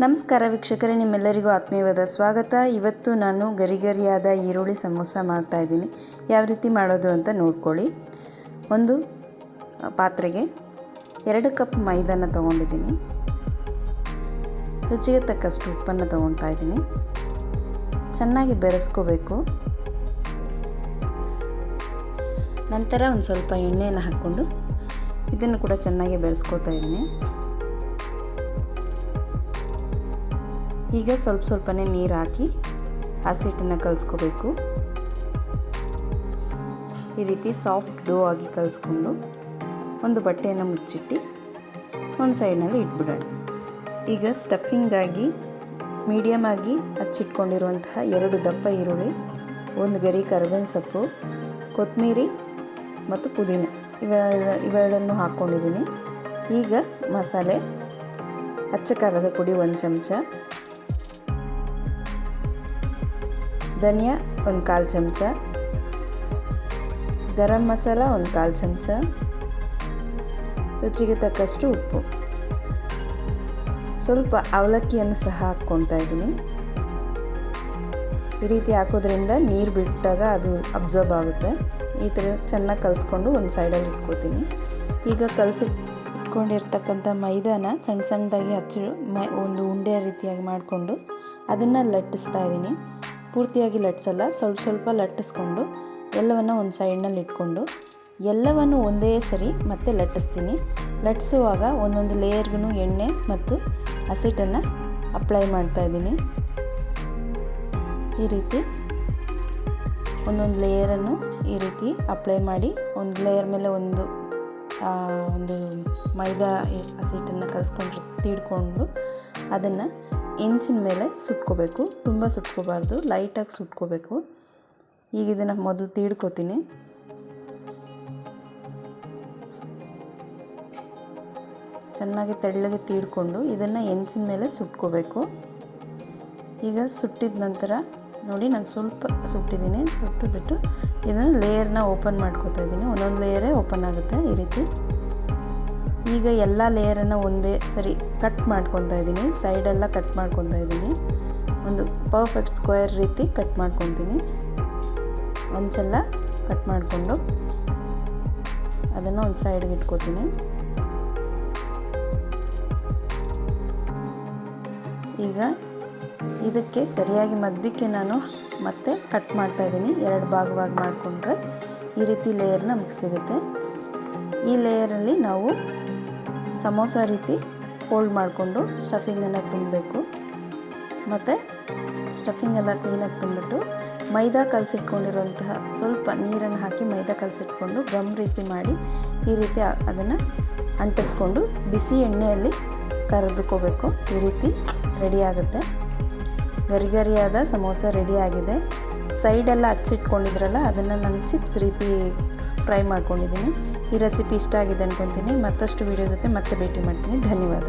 ನಮಸ್ಕಾರ ವೀಕ್ಷಕರೇ, ನಿಮ್ಮೆಲ್ಲರಿಗೂ ಆತ್ಮೀಯವಾದ ಸ್ವಾಗತ. ಇವತ್ತು ನಾನು ಗರಿಗರಿಯಾದ ಈರುಳ್ಳಿ ಸಮೋಸ ಮಾಡ್ತಾ ಇದ್ದೀನಿ. ಯಾವ ರೀತಿ ಮಾಡೋದು ಅಂತ ನೋಡ್ಕೊಳ್ಳಿ. ಒಂದು ಪಾತ್ರೆಗೆ ಎರಡು ಕಪ್ ಮೈದಾನ ತೊಗೊಂಡಿದ್ದೀನಿ. ರುಚಿಗೆ ತಕ್ಕಷ್ಟು ಉಪ್ಪನ್ನು ತೊಗೊಳ್ತಾ ಇದ್ದೀನಿ. ಚೆನ್ನಾಗಿ ಬೆರೆಸ್ಕೋಬೇಕು. ನಂತರ ಒಂದು ಸ್ವಲ್ಪ ಎಣ್ಣೆಯನ್ನು ಹಾಕ್ಕೊಂಡು ಇದನ್ನು ಕೂಡ ಚೆನ್ನಾಗಿ ಬೆರೆಸ್ಕೋತಾ ಇದ್ದೀನಿ. ಈಗ ಸ್ವಲ್ಪ ಸ್ವಲ್ಪನೇ ನೀರು ಹಾಕಿ ಹಸಿಟ್ಟನ್ನು ಕಲಿಸ್ಕೋಬೇಕು. ಈ ರೀತಿ ಸಾಫ್ಟ್ ಡೋ ಆಗಿ ಕಲಿಸ್ಕೊಂಡು ಒಂದು ಬಟ್ಟೆಯನ್ನು ಮುಚ್ಚಿಟ್ಟು ಒಂದು ಸೈಡ್ನಲ್ಲಿ ಇಟ್ಬಿಡೋಣ. ಈಗ ಸ್ಟಫಿಂಗಾಗಿ ಮೀಡಿಯಮ್ ಆಗಿ ಹಚ್ಚಿಟ್ಕೊಂಡಿರುವಂತಹ ಎರಡು ದಪ್ಪ ಈರುಳ್ಳಿ, ಒಂದು ಗರಿ ಕರ್ಬೇವಿನ ಸೊಪ್ಪು ಕೊತ್ತಂಬರಿ ಮತ್ತು ಪುದೀನ ಇವೆರಡ ಇವೆರಡನ್ನು ಹಾಕ್ಕೊಂಡಿದ್ದೀನಿ ಈಗ ಮಸಾಲೆ, ಅಚ್ಚ ಖಾರದ ಪುಡಿ ಒಂದು ಚಮಚ ಧನಿಯಾ, ಒಂದು ಕಾಲು ಚಮಚ. ಗರಂ ಮಸಾಲ, ಒಂದು ಕಾಲು ಚಮಚ. ರುಚಿಗೆ ತಕ್ಕಷ್ಟು ಉಪ್ಪು. ಸ್ವಲ್ಪ ಅವಲಕ್ಕಿಯನ್ನು ಸಹ ಹಾಕ್ಕೊಳ್ತಾ ಇದ್ದೀನಿ. ಈ ರೀತಿ ಹಾಕೋದ್ರಿಂದ ನೀರು ಬಿಟ್ಟಾಗ ಅದು ಅಬ್ಸರ್ಬ್ ಆಗುತ್ತೆ. ಈ ಥರ ಚೆನ್ನಾಗಿ ಕಲಿಸ್ಕೊಂಡು ಒಂದು ಸೈಡಲ್ಲಿ ಇಟ್ಕೋತೀನಿ. ಈಗ ಕಲಸಿ ಇಟ್ಕೊಂಡಿರ್ತಕ್ಕಂಥ ಮೈದಾನ ಸಣ್ಣ ಸಣ್ಣದಾಗಿ ಹಚ್ಚಿ ಮೈ ಒಂದು ಉಂಡೆ ರೀತಿಯಾಗಿ ಮಾಡಿಕೊಂಡು ಅದನ್ನು ಲಟ್ಟಿಸ್ತಾ ಇದ್ದೀನಿ. ಪೂರ್ತಿಯಾಗಿ ಲಟ್ಸಲ್ಲ ಸ್ವಲ್ಪ ಸ್ವಲ್ಪ ಲಟ್ಟಿಸ್ಕೊಂಡು ಎಲ್ಲವನ್ನು ಒಂದು ಸೈಡ್ನಲ್ಲಿ ಇಟ್ಕೊಂಡು ಎಲ್ಲವನ್ನು ಒಂದೇ ಸರಿ ಮತ್ತೆ ಲಟ್ಟಿಸ್ತೀನಿ. ಲಟ್ಟಿಸುವಾಗ ಒಂದೊಂದು ಲೇಯರ್ಗೂ ಎಣ್ಣೆ ಮತ್ತು ಹಸಿಟನ್ನು ಅಪ್ಲೈ ಮಾಡ್ತಾ ಇದ್ದೀನಿ. ಈ ರೀತಿ ಒಂದೊಂದು ಲೇಯರನ್ನು ಈ ರೀತಿ ಅಪ್ಲೈ ಮಾಡಿ ಒಂದು ಲೇಯರ್ ಮೇಲೆ ಒಂದು ಒಂದು ಮೈದಾ ಹಸಿಟನ್ನು ಕಲಿಸ್ಕೊಂಡು ತೀಡ್ಕೊಂಡು ಅದನ್ನು ಇಂಚಿನ ಮೇಲೆ ಸುಟ್ಕೋಬೇಕು. ತುಂಬ ಸುಟ್ಕೋಬಾರ್ದು. ಲೈಟಾಗಿ ಸುಟ್ಕೋಬೇಕು. ಈಗ ಇದನ್ನು ಮೊದಲು ತೀಡ್ಕೋತೀನಿ. ಚೆನ್ನಾಗಿ ತೆಳ್ಳಗೆ ತೀಡ್ಕೊಂಡು ಇದನ್ನು ಹೆಂಚಿನ ಮೇಲೆ ಸುಟ್ಕೋಬೇಕು. ಈಗ ಸುಟ್ಟಿದ ನಂತರ ನೋಡಿ ನಾನು ಸ್ವಲ್ಪ ಸುಟ್ಟಿದ್ದೀನಿ. ಸುಟ್ಟುಬಿಟ್ಟು ಇದನ್ನು ಲೇಯರ್ನ ಓಪನ್ ಮಾಡ್ಕೋತಾ ಇದ್ದೀನಿ. ಒಂದೊಂದು ಲೇಯರೇ ಓಪನ್ ಆಗುತ್ತೆ ಈ ರೀತಿ. ಈಗ ಎಲ್ಲ ಲೇಯರನ್ನು ಒಂದೇ ಸರಿ ಕಟ್ ಮಾಡ್ಕೊತಾ ಇದ್ದೀನಿ. ಸೈಡೆಲ್ಲ ಕಟ್ ಮಾಡ್ಕೊತಾ ಇದ್ದೀನಿ. ಒಂದು ಪರ್ಫೆಕ್ಟ್ ಸ್ಕ್ವೇರ್ ರೀತಿ ಕಟ್ ಮಾಡ್ಕೊತೀನಿ. ಒಂಚೆಲ್ಲ ಕಟ್ ಮಾಡಿಕೊಂಡು ಅದನ್ನು ಒಂದು ಸೈಡ್ಗೆ ಇಟ್ಕೋತೀನಿ. ಈಗ ಇದಕ್ಕೆ ಸರಿಯಾಗಿ ಮಧ್ಯಕ್ಕೆ ನಾನು ಮತ್ತೆ ಕಟ್ ಮಾಡ್ತಾ ಇದ್ದೀನಿ. ಎರಡು ಭಾಗವಾಗಿ ಮಾಡಿಕೊಂಡ್ರೆ ಈ ರೀತಿ ಲೇಯರ್ ನಮಗೆ ಸಿಗುತ್ತೆ. ಈ ಲೇಯರಲ್ಲಿ ನಾವು ಸಮೋಸ ರೀತಿ ಫೋಲ್ಡ್ ಮಾಡಿಕೊಂಡು ಸ್ಟಫಿಂಗನ್ನು ತುಂಬಬೇಕು. ಮತ್ತು ಸ್ಟಫಿಂಗ್ ಎಲ್ಲ ಕ್ಲೀನಾಗಿ ತುಂಬಿಟ್ಟು ಮೈದಾ ಕಲಸಿಟ್ಕೊಂಡಿರುವಂತಹ ಸ್ವಲ್ಪ ನೀರನ್ನು ಹಾಕಿ ಮೈದಾ ಕಲಸಿಟ್ಕೊಂಡು ಗಮ್ ರೀತಿ ಮಾಡಿ ಈ ರೀತಿ ಅದನ್ನು ಅಂಟಿಸ್ಕೊಂಡು ಬಿಸಿ ಎಣ್ಣೆಯಲ್ಲಿ ಕರೆದುಕೋಬೇಕು. ಈ ರೀತಿ ರೆಡಿ ಆಗುತ್ತೆ. ಗರಿಗರಿಯಾದ ಸಮೋಸ ರೆಡಿ ಆಗಿದೆ. ಸೈಡೆಲ್ಲ ಹಚ್ಚಿಟ್ಕೊಂಡಿದ್ರಲ್ಲ, ಅದನ್ನು ನಾನು ಚಿಪ್ಸ್ ರೀತಿ ಫ್ರೈ ಮಾಡ್ಕೊಂಡಿದ್ದೀನಿ. ಈ ರೆಸಿಪಿ ಇಷ್ಟ ಆಗಿದೆ ಅಂದ್ಕೊತೀನಿ ಮತ್ತಷ್ಟು ವೀಡಿಯೋ ಜೊತೆ ಮತ್ತೆ ಭೇಟಿ ಮಾಡ್ತೀನಿ. ಧನ್ಯವಾದ.